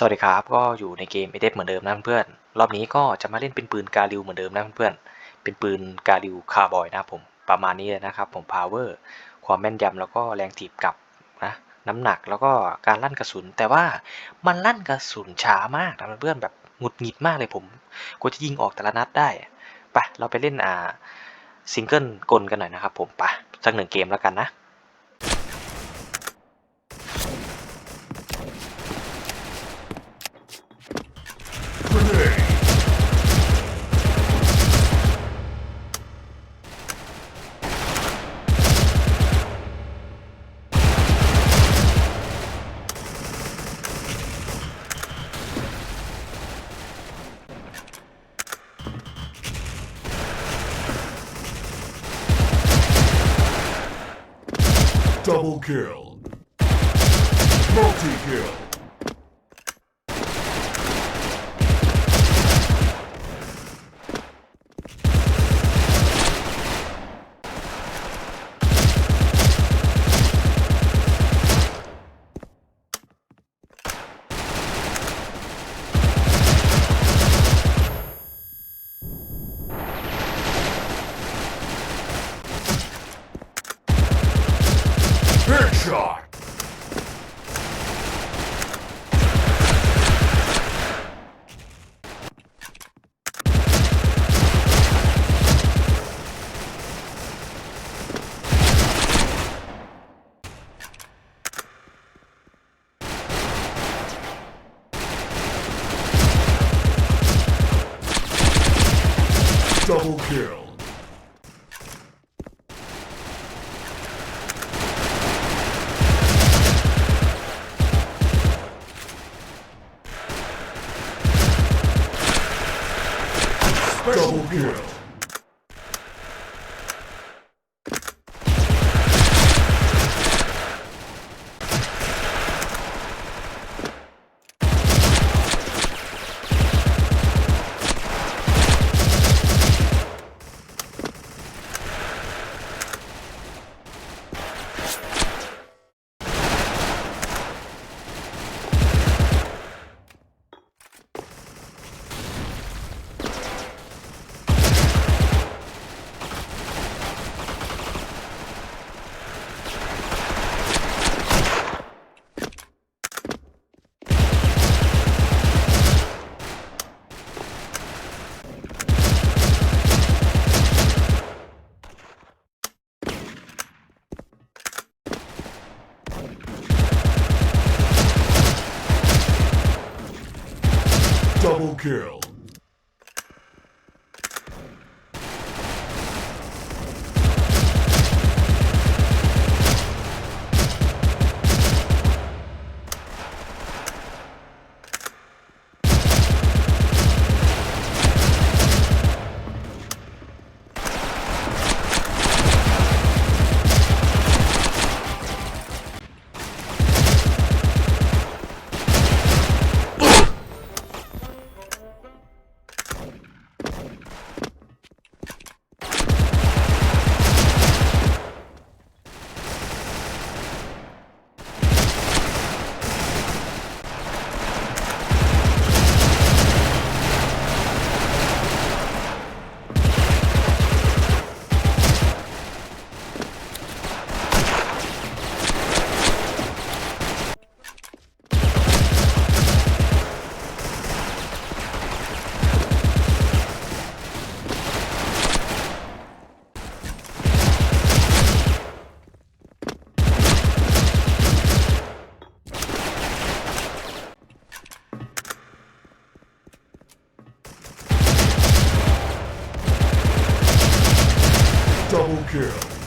สวัสดีครับ ก็อยู่ในเกม a d เดเหมือนเดิมนะเพื่อนรอบนี้ก็จะมาเล่นเป็นปืนกาลิวเหมือนเดิมนะเพื่อนเป็นปืนกาลิวคาร์บอยนะผมประมาณนี้เลยนะครับผม power ความแม่นยำแล้วก็แรงถีบกลับนะน้ำหนักแล้วก็การลั่นกระสุน แต่ว่ามันลั่นกระสุนช้ามากนะเพื่อนแบบหงุดหงิดมากเลยผมกว่าจะยิงออกแต่ละนัดได้ไปเราไปเล่นอ่าซิงเกิลกลกันหน่อยนะครับผมไปสักหนึ่งเกมแล้วกันนะ Double kill. Multi kill. Headshot. Double kill. Double kill. Double kill. Double kill..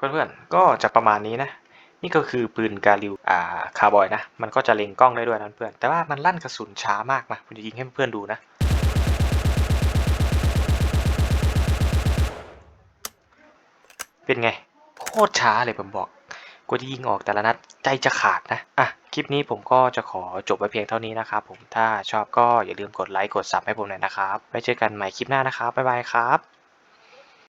เพื่อนๆ ก็จะประมาณนี้นะ นี่ก็คือปืนกาลิวอ่าคาร์บอยนะ มันก็จะเล็งกล้องได้ด้วยนะเพื่อน แต่ว่ามันลั่นกระสุนช้ามากนะผมจะยิงให้เพื่อนดูนะ เป็นไง โคตรช้าเลยผมบอกกว่าจะยิงออกแต่ละนัดใจจะขาดนะ อะ คลิปนี้ผมก็จะขอจบไว้เพียงเท่านี้นะครับผม ถ้าชอบก็อย่าลืมกดไลค์ กดซับให้ผมหน่อยนะครับ ไว้เจอกันใหม่คลิปหน้านะครับ บ๊ายบายครับ